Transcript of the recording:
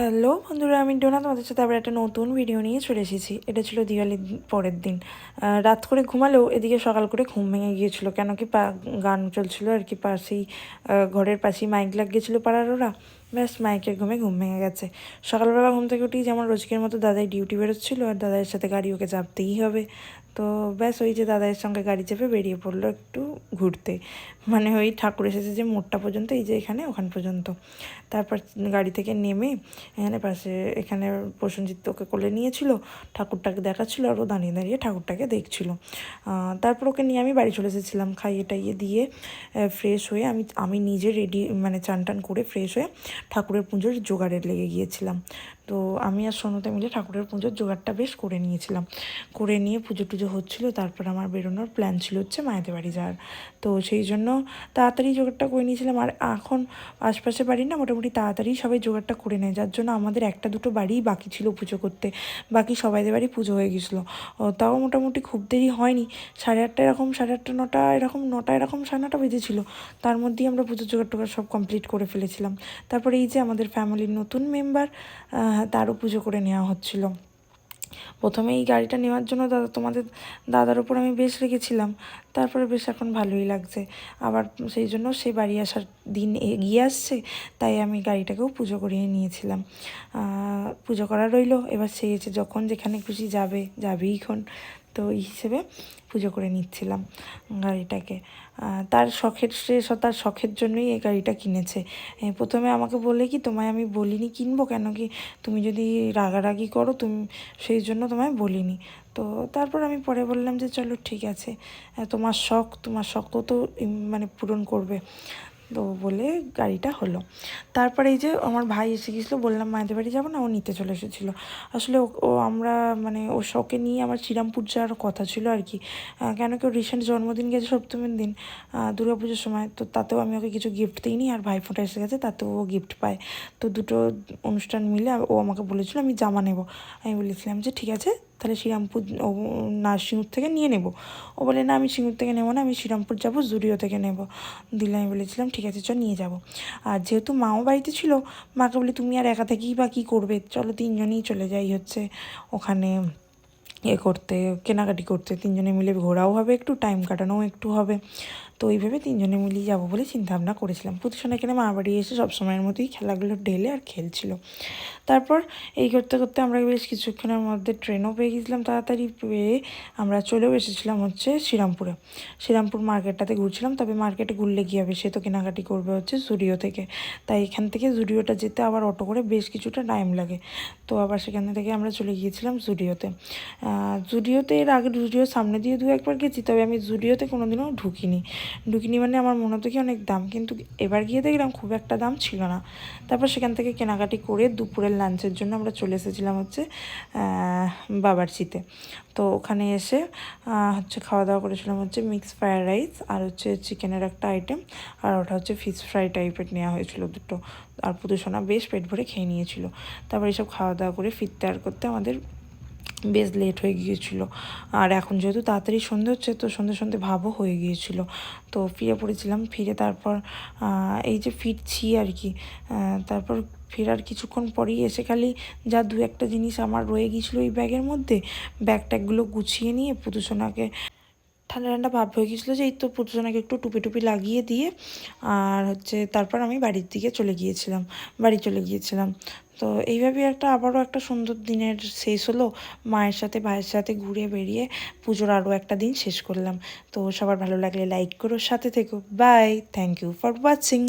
Hello বন্ধুরা, আমি ডোনা, তোমাদের সাথে আবার একটা নতুন ভিডিও নিয়ে চলে এসেছি। এটা ছিল দিওয়ালির পরের দিন। রাত করে ঘুমালেও এদিকে সকাল করে ঘুম ভেঙে গিয়েছিল। কেন কি পা, গান চলছিল আর কি, পাশেই ঘরের পাশেই মাইক লাগিয়েছিলো পাড়ার ওরা। ব্যাস, মাইকের ঘুমে ঘুম ভেঙে গেছে। সকালবেলা ঘুম থেকে উঠেই যেমন রোজকের মতো দাদাই ডিউটি বেরোচ্ছিলো, আর দাদাইয়ের সাথে গাড়ি ওকে চাপতেই হবে। তো ব্যাস, ওই যে দাদাইয়ের সঙ্গে গাড়ি চেপে বেরিয়ে পড়ল একটু ঘুরতে। মানে ওই ঠাকুর এসেছে যে মোড়টা পর্যন্ত, এই যে এখানে, ওখান পর্যন্ত। তারপর গাড়ি থেকে নেমে এখানে পাশে, এখানে প্রসেনজিৎ ওকে কোলে নিয়েছিল, ঠাকুরটাকে দেখাচ্ছিল, আর ও দাঁড়িয়ে দাঁড়িয়ে ঠাকুরটাকে দেখছিল। তারপর ওকে নিয়ে আমি বাড়ি চলে এসেছিলাম, খাইয়ে টাইয়ে দিয়ে ফ্রেশ হয়ে আমি আমি নিজে রেডি মানে চান টান করে ফ্রেশ হয়ে ঠাকুরের পুজোর জোগাড়ে লেগে গিয়েছিলাম। তো আমি আর সোনতে মিলে ঠাকুরের পুজোর জোগাড়টা বেশ করে নিয়েছিলাম। করে নিয়ে পুজো টুজো হচ্ছিল, তারপর আমার বেরোনোর প্ল্যান ছিল হচ্ছে মায়েদের বাড়ি যাওয়ার। তো সেই জন্য তাড়াতাড়ি জোগাড়টা করে নিয়েছিলাম আর এখন আশপাশে বাড়ি না মোটামুটি তাড়াতাড়ি সবাই জোগাড়টা করে নেয়, যার জন্য আমাদের একটা দুটো বাড়িই বাকি ছিল পুজো করতে। বাকি সবাইদের বাড়ি পুজো হয়ে গেছিল। তাও মোটামুটি খুব দেরি হয়নি, সাড়ে আটটা এরকম, সাড়ে আটটা, নটা এরকম নটা এরকম, সাড়ে নটা বেজেছিলো। তার মধ্যেই আমরা পুজো জোগাড় টোগাড় সব কমপ্লিট করে ফেলেছিলাম। তারপরে এই যে আমাদের ফ্যামিলির নতুন মেম্বার তারও পুজো করে নেওয়া হচ্ছিল। প্রথমে এই গাড়িটা নেওয়ার জন্য দাদা, তোমাদের দাদার উপর আমি বেশ রেখেছিলাম তারপরে বেশ এখন ভালোই লাগছে। আবার সেই জন্য সে বাড়ি আসার দিন এগিয়ে আসছে, তাই আমি গাড়িটাকেও পুজো করিয়ে নিয়েছিলাম। পুজো করা রইল, এবার সে এসে যখন যেখানে খুশি যাবে, যাবেই এখন। তো এই হিসেবে পুজো করে নিচ্ছিলাম গাড়িটাকে। তার শখের সে, তার শখের জন্যই এই গাড়িটা কিনেছে। প্রথমে আমাকে বলে কি, তোমায় আমি বলিনি কিনবো কেন কি? তুমি যদি রাগারাগি করো, তুমি, সেই জন্য তোমায় বলিনি। তো তারপর আমি পরে বললাম যে, চলো ঠিক আছে তোমার শখ, তোমার শখও তো মানে পূরণ করবে। তো বলে গাড়িটা হলো। তারপরে এই যে আমার ভাই এসে গেছিল, বললাম, মায়েদের বাড়ি যাব না? ও নিতে চলে এসেছিল। আসলে ও আমরা মানে ও শখে নিয়ে আমার শ্রীরামপুর যাওয়ার কথা ছিল আর কি। কেন কি রিসেন্ট জন্মদিন গেছে সপ্তমীর দিন দুর্গা পুজোর সময়। তো তাতেও আমি ওকে কিছু গিফট দিইনি আর ভাই ভাইফোঁটা এসে গেছে, তাতেও ও গিফট পায়। তো দুটো অনুষ্ঠান মিলে ও আমাকে বলেছিল, আমি জামা নেব। আমি বলেছিলাম যে, ঠিক আছে। তাহলে শ্রীরামপুর, ও, না, সিঙ্গুর থেকে নিয়ে নেব। ও বলে, না, আমি সিঙ্গুর থেকে নেব না, আমি শ্রীরামপুর যাব জুডিও থেকে নেব। দিলে আমি বলেছিলাম, ঠিক আছে চল নিয়ে যাব। আর যেহেতু মাও বাড়িতে ছিল, মাকে বলি, তুমি আর একা থেকেই বা কী করবে? চলো, তিনজনেই চলে যাই হচ্ছে ওখানে। এ করতে, কেনাকাটি করতে, তিনজনে মিলে ঘোরাও হবে, একটু টাইম কাটানোও একটু হবে। তো ওইভাবে তিনজনে মিলিয়ে যাব বলে চিন্তাভাবনা করেছিলাম। প্রতিষ্ঠান এখানে মা বাড়ি এসে সবসময়ের মতোই খেলাগুলো ঢেলে আর খেলছিল। তারপর এই করতে করতে আমরা বেশ কিছুক্ষণের মধ্যে ট্রেনও পেয়ে গেছিলাম তাড়াতাড়ি পেয়ে আমরা চলেও এসেছিলাম হচ্ছে শ্রীরামপুরে। শ্রীরামপুর মার্কেটটাতে ঘুরছিলাম, তবে মার্কেটে ঘুরলে কী হবে? সে তো কেনাকাটি করবে হচ্ছে জুডিও থেকে। তাই এখান থেকে জুডিওটা যেতে আবার অটো করে বেশ কিছুটা টাইম লাগে। তো আবার সেখান থেকে আমরা চলে গিয়েছিলাম জুডিওতে জুডিওতে এর আগে জুডিওর সামনে দিয়ে দু একবার গেছি, তবে আমি জুডিওতে কোনোদিনও ঢুকিনি। ঢুকিনি মানে আমার মনে হতো কি অনেক দাম, কিন্তু এবার গিয়ে দেখলাম খুব একটা দাম ছিল না। তারপর সেখান থেকে কেনাকাটি করে দুপুরের লাঞ্চের জন্য আমরা চলে এসেছিলাম হচ্ছে বাবারচিতে। তো ওখানে এসে হচ্ছে খাওয়া দাওয়া করেছিলাম হচ্ছে মিক্স ফ্রায়েড রাইস আর হচ্ছে চিকেনের একটা আইটেম আর ওটা হচ্ছে ফিশ ফ্রাই টাইপের নেওয়া হয়েছিল দুটো। আর পুদুসোনা বেশ পেট ভরে খেয়ে নিয়েছিল। তারপর এসব খাওয়া দাওয়া করে ফিরতে আর করতে আমাদের বেশ লেট হয়ে গিয়েছিল। আর এখন যেহেতু তাড়াতাড়ি সন্ধে হচ্ছে, তো সন্ধে সন্ধে ভাবও হয়ে গিয়েছিল। তো ফিরে পড়েছিলাম, ফিরে তারপর এই যে ফিরছি আর কি তারপর ফেরার কিছুক্ষণ পরেই এসে খালি যা দু একটা জিনিস আমার রয়ে গিয়েছিল ওই ব্যাগের মধ্যে ব্যাগ ট্যাগগুলো গুছিয়ে নিয়ে পুতুসোনাকে ঠান্ডা ঠান্ডা ভাব হয়ে গেছিল যে এই তো পুতুসোনাকে একটু টুপি টুপি লাগিয়ে দিয়ে, আর হচ্ছে তারপর আমি বাড়ির দিকে চলে গিয়েছিলাম, বাড়ি চলে গিয়েছিলাম। তো এইভাবে একটা আবারও একটা সুন্দর দিনের শেষ হলো। মায়ের সাথে, ভাইয়ের সাথে ঘুরে বেরিয়ে পুজোর আরও একটা দিন শেষ করলাম। তো সবার ভালো লাগলে লাইক করো, সাথে থেকো। Bye thank you for watching